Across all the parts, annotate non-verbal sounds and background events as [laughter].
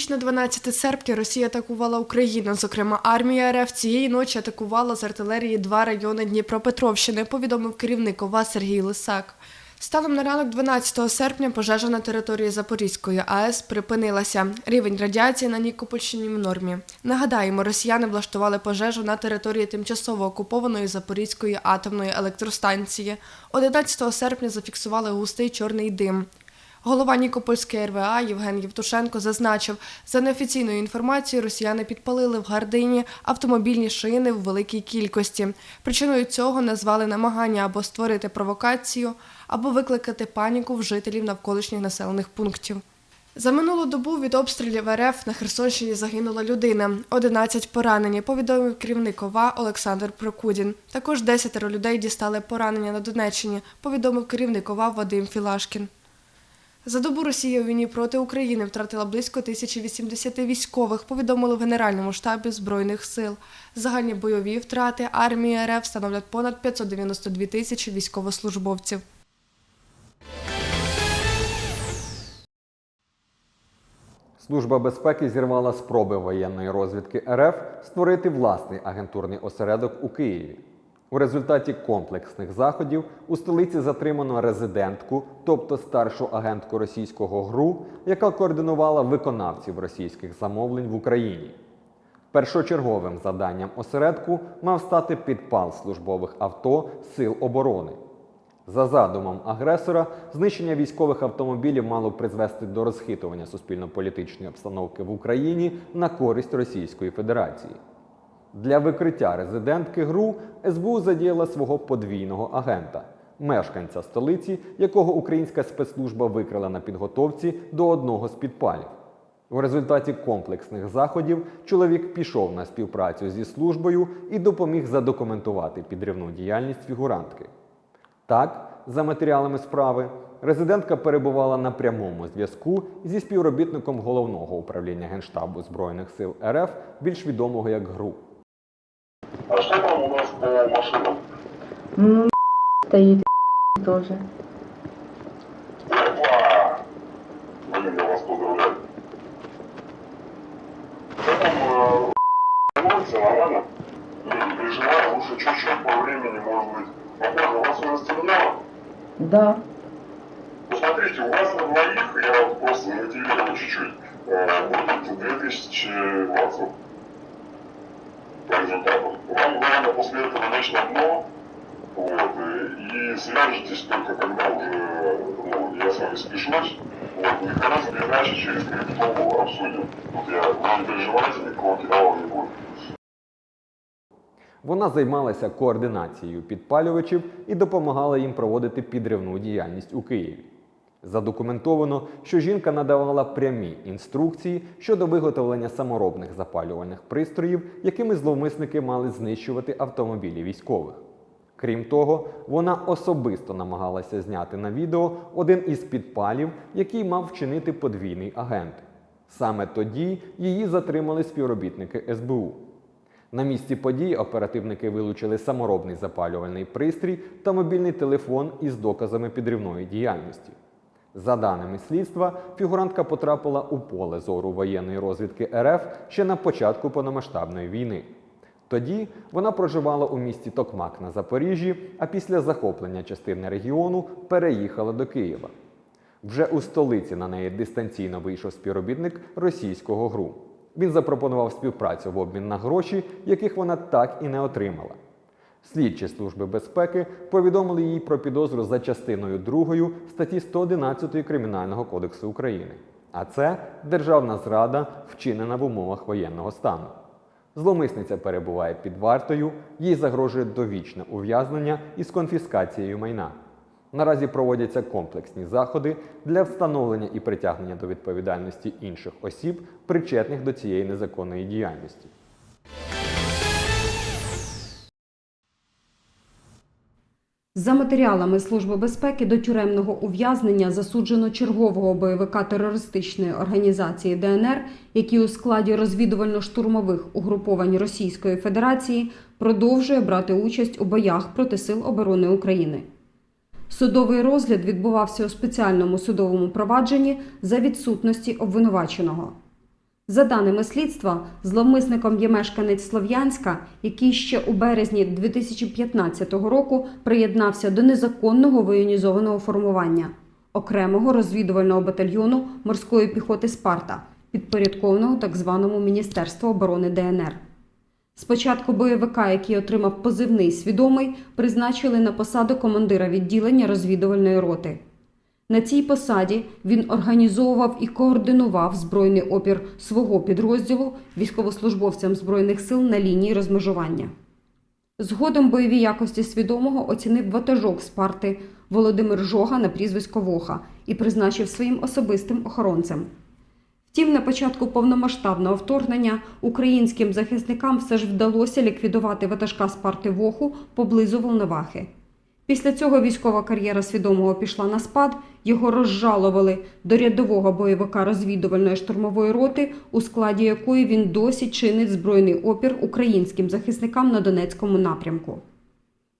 ніч на 12 серпня Росія атакувала Україну. Зокрема, армія РФ цієї ночі атакувала з артилерії два райони Дніпропетровщини, повідомив керівник ОВА Сергій Лисак. Станом на ранок 12 серпня пожежа на території Запорізької АЕС припинилася. Рівень радіації на Нікопольщині в нормі. Нагадаємо, росіяни влаштували пожежу на території тимчасово окупованої Запорізької атомної електростанції. 11 серпня зафіксували густий чорний дим. Голова Нікопольської РВА Євген Євтушенко зазначив, за неофіційною інформацією, росіяни підпалили в Гардині автомобільні шини в великій кількості. Причиною цього назвали намагання або створити провокацію, або викликати паніку в жителів навколишніх населених пунктів. За минулу добу від обстрілів РФ на Херсонщині загинула людина. 11 поранені, повідомив керівник ОВА Олександр Прокудін. Також 10 людей дістали поранення на Донеччині, повідомив керівник ОВА Вадим Філашкін. За добу Росія у війні проти України втратила близько 1080 військових, повідомили в Генеральному штабі Збройних сил. Загальні бойові втрати армії РФ становлять понад 592 тисячі військовослужбовців. Служба безпеки зірвала спроби воєнної розвідки РФ створити власний агентурний осередок у Києві. У результаті комплексних заходів у столиці затримано резидентку, тобто старшу агентку російського ГРУ, яка координувала виконавців російських замовлень в Україні. Першочерговим заданням осередку мав стати підпал службових авто Сил оборони. За задумом агресора, знищення військових автомобілів мало призвести до розхитування суспільно-політичної обстановки в Україні на користь Російської Федерації. Для викриття резидентки ГРУ СБУ задіяла свого подвійного агента, мешканця столиці, якого українська спецслужба викрила на підготовці до одного з підпалів. У результаті комплексних заходів чоловік пішов на співпрацю зі службою і допоміг задокументувати підривну діяльність фігурантки. Так, за матеріалами справи, резидентка перебувала на прямому зв'язку зі співробітником головного управління Генштабу Збройних сил РФ, більш відомого як ГРУ. А что там у нас по машинам? Ну, стоит [laughs] тоже. Опа! Блин, я вас поздравляю. Что там, э, нормально? Не, переживай, лучше чуть-чуть по времени, может быть. Попозже, у вас уже стемнело? Да. Ну, смотрите, у вас на двоих, я вот просто мотивирую чуть-чуть, э, будет 2000 баксов по результату. Вам главное после этого лечь на дно, вот, и, и свяжетесь только когда уже, ну, я с вами спешусь, вот, и раз передачи через криптову обсудим. Вот я, вы не переживайте, никакого кидала не будет. Вона займалася координацією підпалювачів і допомагала їм проводити підривну діяльність у Києві. Задокументовано, що жінка надавала прямі інструкції щодо виготовлення саморобних запалювальних пристроїв, якими зловмисники мали знищувати автомобілі військових. Крім того, вона особисто намагалася зняти на відео один із підпалів, який мав вчинити подвійний агент. Саме тоді її затримали співробітники СБУ. На місці події оперативники вилучили саморобний запалювальний пристрій та мобільний телефон із доказами підривної діяльності. За даними слідства, фігурантка потрапила у поле зору воєнної розвідки РФ ще на початку повномасштабної війни. Тоді вона проживала у місті Токмак на Запоріжжі, а після захоплення частини регіону переїхала до Києва. Вже у столиці на неї дистанційно вийшов співробітник російського ГРУ. Він запропонував співпрацю в обмін на гроші, яких вона так і не отримала. Слідчі служби безпеки повідомили їй про підозру за частиною 2 статті 111 Кримінального кодексу України. А це державна зрада, вчинена в умовах воєнного стану. Зломисниця перебуває під вартою, їй загрожує довічне ув'язнення із конфіскацією майна. Наразі проводяться комплексні заходи для встановлення і притягнення до відповідальності інших осіб, причетних до цієї незаконної діяльності. За матеріалами Служби безпеки до тюремного ув'язнення засуджено чергового бойовика терористичної організації ДНР, який у складі розвідувально-штурмових угруповань Російської Федерації продовжує брати участь у боях проти Сил оборони України. Судовий розгляд відбувався у спеціальному судовому провадженні за відсутності обвинуваченого. За даними слідства, зловмисником є мешканець Слов'янська, який ще у березні 2015 року приєднався до незаконного воєнізованого формування окремого розвідувального батальйону морської піхоти Спарта, підпорядкованого так званому Міністерству оборони ДНР. Спочатку бойовика, який отримав позивний свідомий, призначили на посаду командира відділення розвідувальної роти. На цій посаді він організовував і координував збройний опір свого підрозділу військовослужбовцям збройних сил на лінії розмежування. Згодом бойові якості свідомого оцінив ватажок Спарти Володимир Жога на прізвисько Воха і призначив своїм особистим охоронцем. Втім, на початку повномасштабного вторгнення українським захисникам все ж вдалося ліквідувати ватажка Спарти Воху поблизу Волновахи. Після цього військова кар'єра свідомого пішла на спад, його розжалували до рядового бойовика розвідувальної штурмової роти, у складі якої він досі чинить збройний опір українським захисникам на Донецькому напрямку.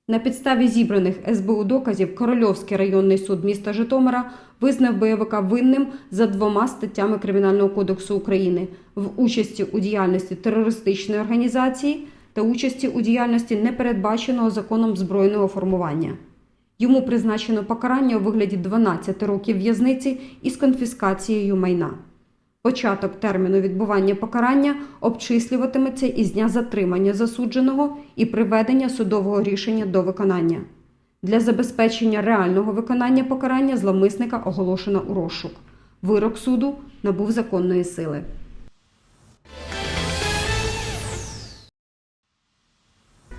На підставі зібраних СБУ доказів Корольовський районний суд міста Житомира визнав бойовика винним за двома статтями Кримінального кодексу України в участі у діяльності терористичної організації та участі у діяльності непередбаченого законом збройного формування. Йому призначено покарання у вигляді 12 років в'язниці із конфіскацією майна. Початок терміну відбування покарання обчислюватиметься із дня затримання засудженого і приведення судового рішення до виконання. Для забезпечення реального виконання покарання зловмисника оголошено у розшук. Вирок суду набув законної сили.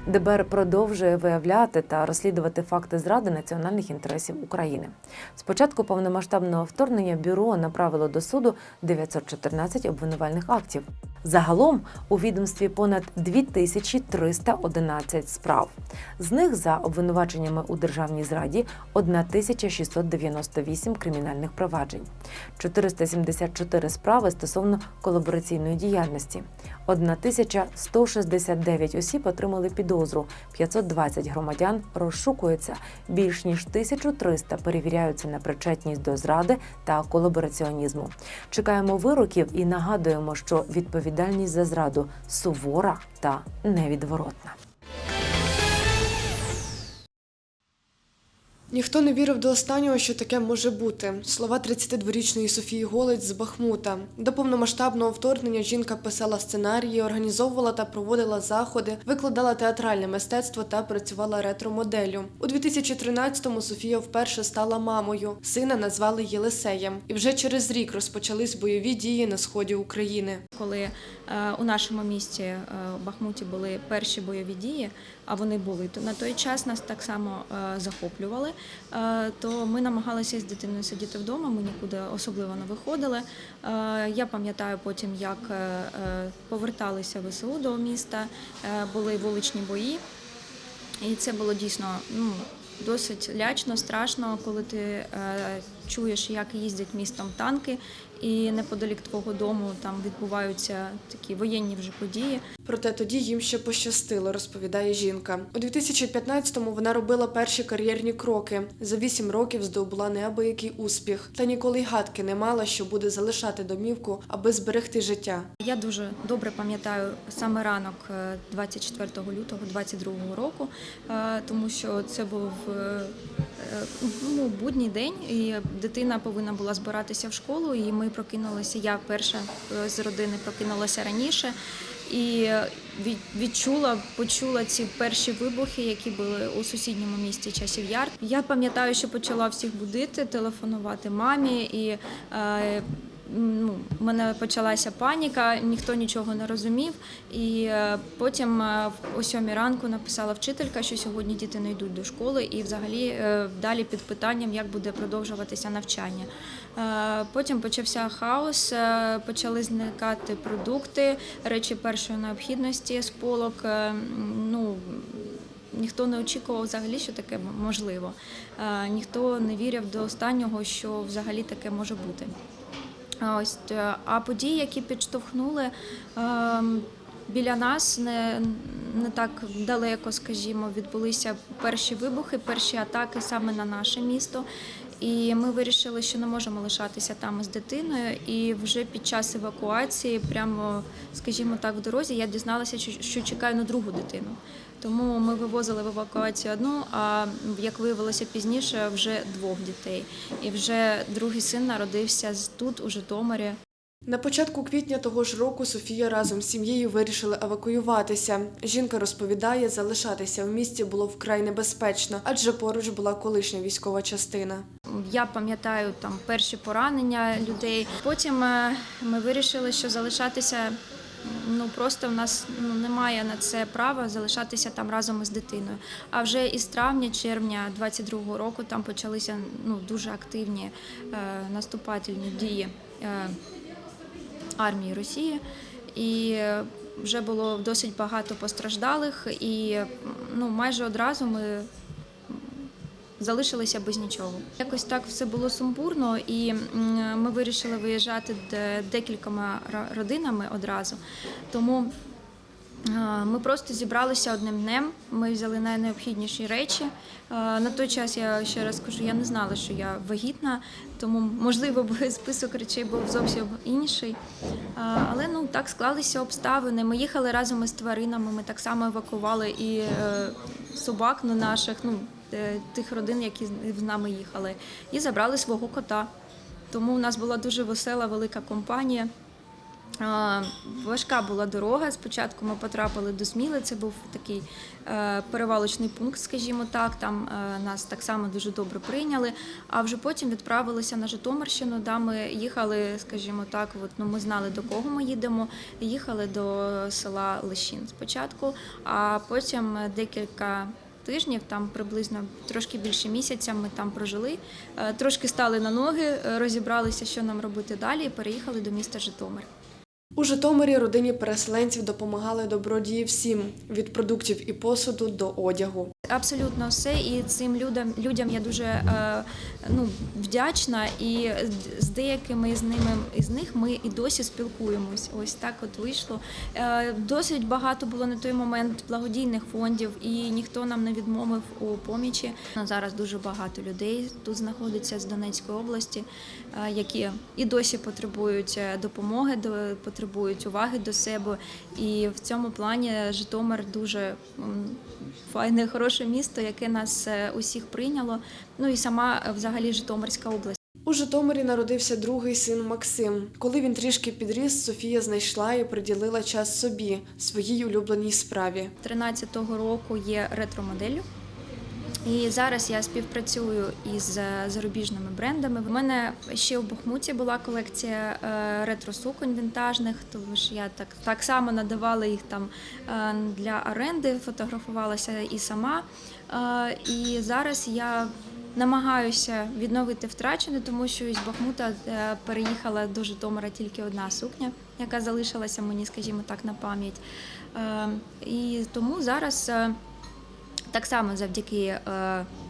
ДБР продовжує виявляти та розслідувати факти зради національних інтересів України. Спочатку повномасштабного вторгнення бюро направило до суду 914 обвинувальних актів. Загалом у відомстві понад 2311 справ. З них за обвинуваченнями у державній зраді 1698 кримінальних проваджень, 474 справи стосовно колабораційної діяльності. 1169 осіб отримали підозру, 520 громадян розшукуються, більш ніж 1300 перевіряються на причетність до зради та колабораціонізму. Чекаємо вироків і нагадуємо, що відповідальність за зраду сувора та невідворотна. Ніхто не вірив до останнього, що таке може бути. Слова 32-річної Софії Голець з Бахмута. До повномасштабного вторгнення жінка писала сценарії, організовувала та проводила заходи, викладала театральне мистецтво та працювала ретро-моделлю. У 2013-му Софія вперше стала мамою. Сина назвали Єлисеєм. І вже через рік розпочались бойові дії на сході України. коли е, у нашому місті е, Бахмуті були перші бойові дії, а вони були то на той час нас так само е, захоплювали. е, То ми намагалися з дитиною сидіти вдома. Ми нікуди особливо не виходили. Е, Я пам'ятаю потім, як поверталися ВСУ до міста, були вуличні бої. І це було дійсно ну, досить лячно, страшно, коли ти е, чуєш, як їздять містом танки, і неподалік твого дому там відбуваються такі воєнні вже події. Проте тоді їм ще пощастило, розповідає жінка. У 2015-му вона робила перші кар'єрні кроки. За вісім років здобула неабиякий успіх, та ніколи й гадки не мала, що буде залишати домівку, аби зберегти життя. Я дуже добре пам'ятаю саме ранок е, 24 лютого 22 року, е, тому що це був е, е, ну, будній день, і дитина повинна була збиратися в школу. І ми прокинулися. Я перша е, з родини прокинулася раніше. І відчула, почула ці перші вибухи, які були у сусідньому місті Часів Яр. Я пам'ятаю, що почала всіх будити, телефонувати мамі, і е, ну, в мене почалася паніка, ніхто нічого не розумів. І е, потім е, о сьомій ранку написала вчителька, що сьогодні діти не йдуть до школи, і взагалі е, далі під питанням, як буде продовжуватися навчання. Потім почався хаос, почали зникати продукти, речі першої необхідності з полок. Е, Ну, ніхто не очікував взагалі, що таке можливо. Ніхто не вірив до останнього, що взагалі таке може бути. Ось е, а події, які підштовхнули ем, біля нас, не, не так далеко, скажімо, відбулися перші вибухи, перші атаки саме на наше місто. І ми вирішили, що не можемо лишатися там із дитиною. І вже під час евакуації, прямо, скажімо так, в дорозі я дізналася, що- чекаю на другу дитину. Тому ми вивозили в евакуацію одну, а як виявилося пізніше, вже двох дітей. І вже другий син народився з- тут, у Житомирі. На початку квітня того ж року Софія разом з сім'єю вирішили евакуюватися. Жінка розповідає, залишатися в місті було вкрай небезпечно, адже поруч була колишня військова частина. Я пам'ятаю там перші поранення людей. Потім е, ми вирішили, що залишатися ну просто в нас ну, немає на це права залишатися там разом із дитиною. А вже із травня-червня 22-го року там почалися ну дуже активні е, наступательні дії е, армії Росії. І е, вже було досить багато постраждалих, і ну майже одразу ми залишилися без нічого. Якось так все було сумбурно, і ми вирішили виїжджати декількома родинами одразу. Тому е, ми просто зібралися одним днем. Ми взяли найнеобхідніші речі. Е, На той час я ще раз кажу, я не знала, що я вагітна, тому можливо [laughs] список речей був зовсім інший. Е, Але ну так склалися обставини. Ми їхали разом із тваринами. Ми так само евакували і собак ну, наших, ну тих родин, які з- нами їхали, і забрали свого кота. Тому у нас була дуже весела велика компанія. Важка була дорога. Спочатку ми потрапили до Сміли. Це був такий е, перевалочний пункт, скажімо так. Там е, нас так само дуже добре прийняли. А вже потім відправилися на Житомирщину, де ми їхали, скажімо так, от, ну, ми знали до кого ми їдемо. Їхали до села Лещин спочатку, а потім декілька. Тижнів там приблизно трошки більше місяця ми там прожили, Е, трошки стали на ноги, е, розібралися, що нам робити далі, і переїхали до міста Житомир. У Житомирі родині переселенців допомагали добродії всім від продуктів і посуду до одягу. Абсолютно все, і цим людям людям я дуже е, ну, вдячна. І з деякими з ними із них ми і досі спілкуємось. Ось так от вийшло. Е, досить багато було на той момент благодійних фондів, і ніхто нам не відмовив у помічі. Зараз дуже багато людей тут знаходиться з Донецької області, е, які і досі потребують допомоги, до- потребують уваги до себе. І в цьому плані Житомир дуже м, файне, хороше місто, яке нас е, усіх прийняло. Ну і сама е, взагалі Житомирська область. У Житомирі народився другий син Максим. Коли він трішки підріс, Софія знайшла і приділила час собі, своїй улюбленій справі. 13-го року є ретро-моделлю. І зараз я співпрацюю із е, зарубіжними брендами. В мене ще у Бахмуті була колекція е, ретро-суконь вінтажних, тому що я так, так само надавала їх там е, для оренди, фотографувалася і сама. І зараз я намагаюся відновити втрачене, тому що із Бахмута переїхала до Житомира тільки одна сукня, яка залишилася мені, скажімо так, на пам'ять. І тому зараз. Так само завдяки е,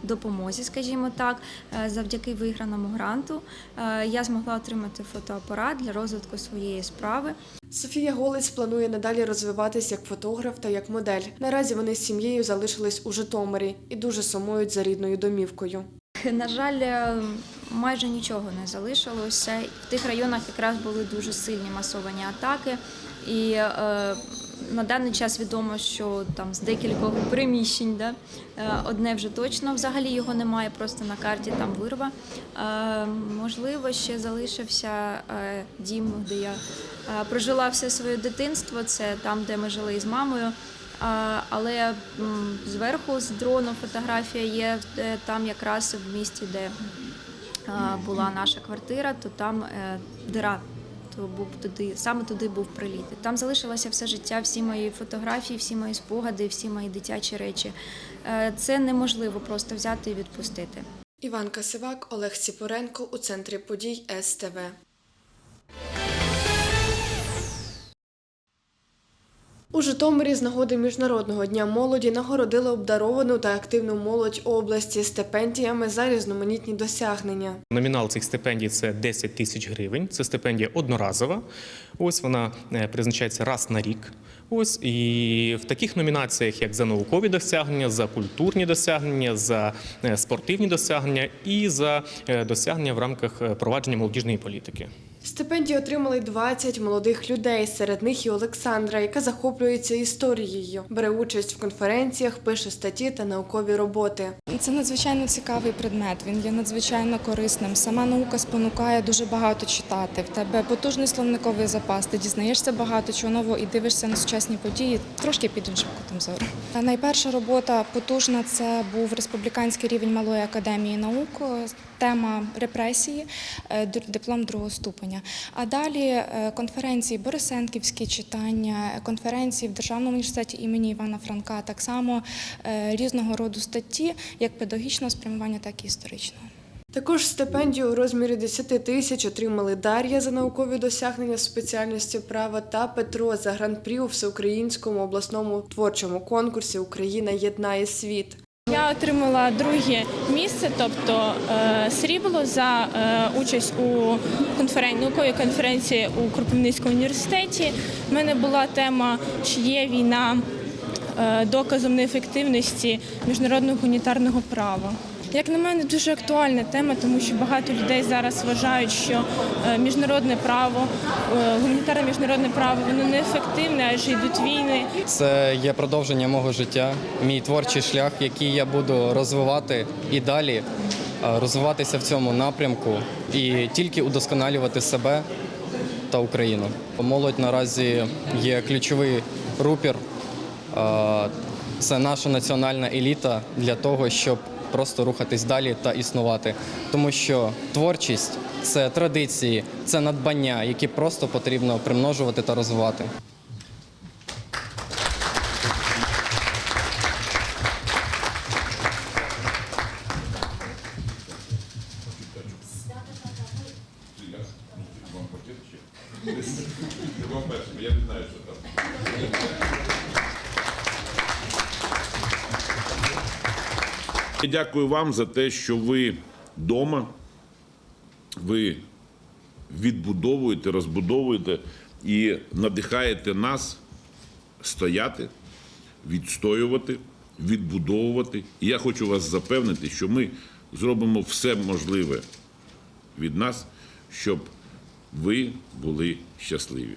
допомозі, скажімо так, е, завдяки виграному гранту, е, я змогла отримати фотоапарат для розвитку своєї справи. Софія Голець планує надалі розвиватись як фотограф та як модель. Наразі вони з сім'єю залишились у Житомирі і дуже сумують за рідною домівкою. На жаль, майже нічого не залишилося. В тих районах якраз були дуже сильні масовані атаки. І на даний час відомо, що там з декількох приміщень, да, е, одне вже точно взагалі його немає, просто на карті там вирва. Е, можливо, ще залишився е, дім, де я прожила все своє дитинство. Це там, де ми жили із мамою. Але зверху з дрону фотографія є там якраз в місті, де була наша квартира, то там дира. То був туди, саме туди був приліт. Там залишилося все життя, всі мої фотографії, всі мої спогади, всі мої дитячі речі. Е, Це неможливо просто взяти і відпустити. Іван Касивак, Олег Ціпоренко у центрі подій СТВ. У Житомирі з нагоди Міжнародного дня молоді нагородили обдаровану та активну молодь області стипендіями за різноманітні досягнення. Номінал цих стипендій це 10 тисяч гривень. Це стипендія одноразова. Ось вона е, призначається раз на рік. Ось і в таких номінаціях, як за наукові досягнення, за культурні досягнення, за е, спортивні досягнення і за е, досягнення в рамках провадження молодіжної політики. Стипендії отримали 20 молодих людей. Серед них і Олександра, яка захоплюється історією, бере участь в конференціях, пише статті та наукові роботи. Це надзвичайно цікавий предмет. Він є надзвичайно корисним. Сама наука спонукає дуже багато читати. В тебе потужний словниковий запас. Ти дізнаєшся багато чого нового і дивишся на сучасні події трошки під іншим кутом зору. Найперша робота потужна це був республіканський рівень малої академії наук. Тема репресії, е, диплом другого ступеня. А далі е, конференції Борисенківські читання, конференції в Державному університеті імені Івана Франка, так само е, різного роду статті, як педагогічного спрямування, так і історичного. Також стипендію у розмірі 10 тисяч отримали Дар'я за наукові досягнення спеціальності права та Петро за гран-прі у всеукраїнському обласному творчому конкурсі Україна єднає світ. Я отримала друге місце, тобто е, срібло за е, участь у конференції науковій конференції у Кропивницькому університеті. У мене була тема чи є війна е, доказом неефективності міжнародного гуманітарного права. Як на мене, дуже актуальна тема, тому що багато людей зараз вважають, що е, міжнародне право, е, гуманітарне міжнародне право, воно неефективне, адже йдуть війни. Це є продовження мого життя, мій творчий шлях, який я буду розвивати і далі е, розвиватися в цьому напрямку і тільки удосконалювати себе та Україну. Молодь наразі є ключовий рупір. Це наша національна еліта для того, щоб просто рухатись далі та існувати. Тому що творчість це традиції, це надбання, які просто потрібно примножувати та розвивати. Дякую вам за те, що ви вдома, ви відбудовуєте, розбудовуєте і надихаєте нас стояти, відстоювати, відбудовувати. І я хочу вас запевнити, що ми зробимо все можливе від нас, щоб ви були щасливі.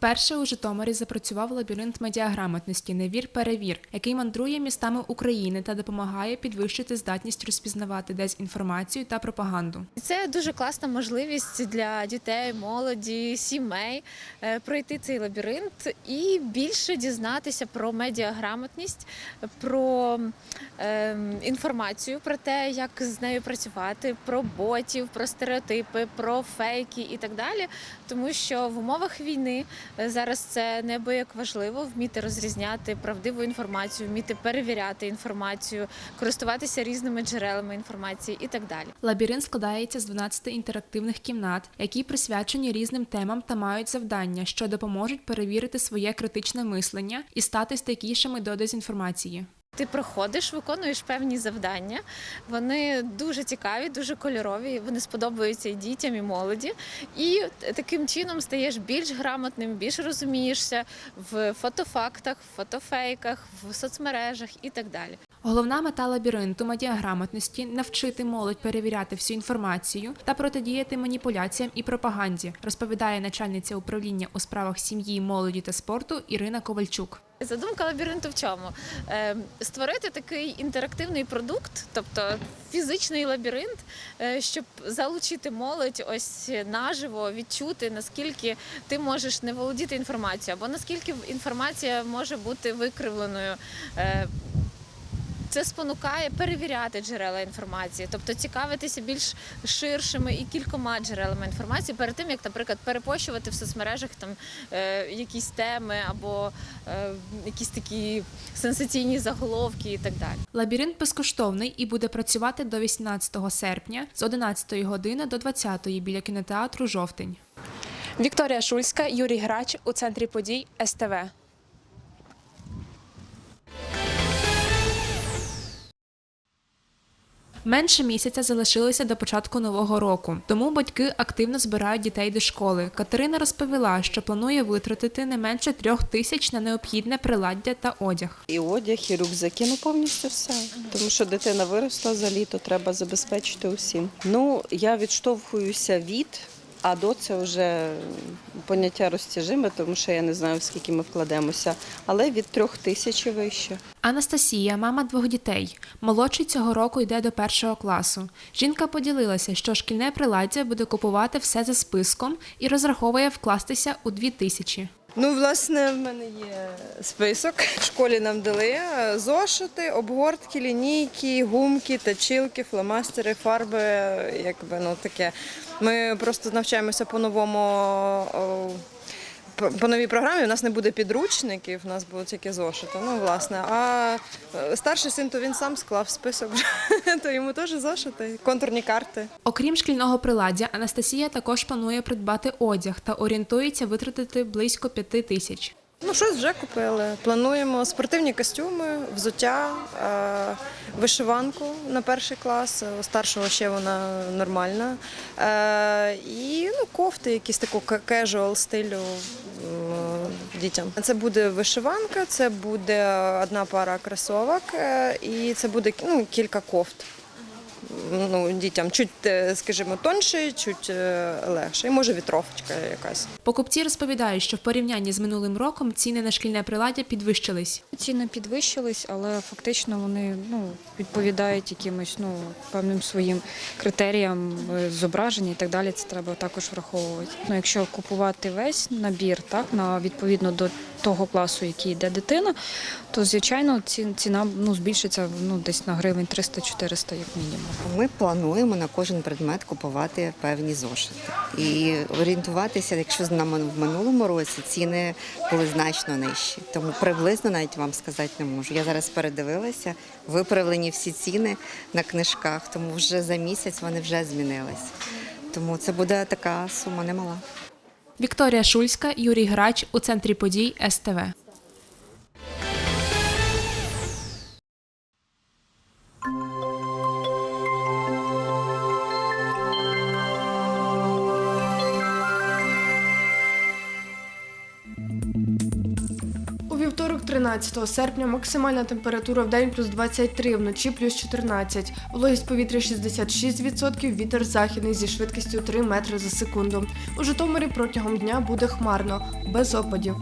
Перше у Житомирі запрацював лабіринт медіаграмотності Невір перевір, який мандрує містами України та допомагає підвищити здатність розпізнавати дезінформацію та пропаганду. Це дуже класна можливість для дітей, молоді, сімей е, пройти цей лабіринт і більше дізнатися про медіаграмотність, про ем, інформацію про те, як з нею працювати, про ботів, про стереотипи, про фейки і так далі. Тому що в умовах війни е, зараз це неабияк важливо вміти розрізняти правдиву інформацію, вміти перевіряти інформацію, користуватися різними джерелами інформації і так далі. Лабіринт складається з 12 інтерактивних кімнат, які присвячені різним темам та мають завдання, що допоможуть перевірити своє критичне мислення і стати стійкішими до дезінформації. Ти проходиш, виконуєш певні завдання. Вони дуже цікаві, дуже кольорові. Вони сподобаються і дітям, і молоді. І таким чином стаєш більш грамотним, більш розумієшся в фотофактах, в фотофейках, в соцмережах і так далі. Головна мета лабіринту медіаграмотності навчити молодь перевіряти всю інформацію та протидіяти маніпуляціям і пропаганді, розповідає начальниця управління у справах сім'ї, молоді та спорту Ірина Ковальчук. Задумка лабіринту в чому? Е, Створити такий інтерактивний продукт, тобто фізичний лабіринт, е, щоб залучити молодь ось наживо, відчути, наскільки ти можеш не володіти інформацією, або наскільки інформація може бути викривленою. Це спонукає перевіряти джерела інформації, тобто цікавитися більш ширшими і кількома джерелами інформації перед тим, як, наприклад, перепощувати в соцмережах там е, якісь теми або е, якісь такі сенсаційні заголовки і так далі. Лабіринт безкоштовний і буде працювати до 18 серпня з 11 години до 20 біля кінотеатру Жовтень. Вікторія Шульська, Юрій Грач у центрі подій СТВ. Менше місяця залишилося до початку нового року, тому батьки активно збирають дітей до школи. Катерина розповіла, що планує витратити не менше трьох тисяч на необхідне приладдя та одяг. І одяг, і рюкзаки, ну повністю все. Тому що дитина виросла за літо, треба забезпечити усім. Ну, я відштовхуюся від, а до це вже поняття розтяжиме, тому що я не знаю, скільки ми вкладемося, але від трьох тисяч вище. Анастасія, мама двох дітей. Молодший цього року йде до першого класу. Жінка поділилася, що шкільне приладдя буде купувати все за списком і розраховує вкластися у дві тисячі. Ну, власне, в мене є список. В школі нам дали е, зошити, обгортки, лінійки, гумки, точилки, фломастери, фарби. Якби ну таке. Ми просто навчаємося по новому. о, по- новій програмі у нас не буде підручників, у нас будуть тільки зошити. Ну, власне. А е, старший син, то він сам склав список, [laughs] то йому теж зошити, контурні карти. Окрім шкільного приладдя, Анастасія також планує придбати одяг та орієнтується витратити близько п'яти тисяч. Ну, щось вже купили. Плануємо спортивні костюми, взуття, е, вишиванку на перший клас. У старшого ще вона нормальна. Е, І ну, кофти, якісь такого кежуал стилю дітям. Це буде вишиванка, це буде одна пара кросовок е, і це буде ну, кілька кофт. Ну, дітям чуть, е, скажімо, тонше, чуть е, легше. І може вітровочка якась. Покупці розповідають, що в порівнянні з минулим роком ціни на шкільне приладдя підвищились. Ціни підвищились, але фактично вони ну, відповідають якимось ну, певним своїм критеріям е, зображення і так далі. Це треба також враховувати. Ну, якщо купувати весь набір, так на відповідно до того класу, який йде дитина, то звичайно ціна ну, збільшиться ну, десь на гривень 300-400 як мінімум. Ми плануємо на кожен предмет купувати певні зошити і орієнтуватися, якщо в минулому році ціни були значно нижчі. Тому приблизно навіть вам сказати не можу. Я зараз передивилася, виправлені всі ціни на книжках, тому вже за місяць вони вже змінились. Тому це буде така сума немала. Вікторія Шульська, Юрій Грач у центрі подій СТВ. 11 серпня максимальна температура в день плюс 23, вночі плюс 14. Вологість повітря 66%, вітер західний зі швидкістю 3 метри за секунду. У Житомирі протягом дня буде хмарно, без опадів.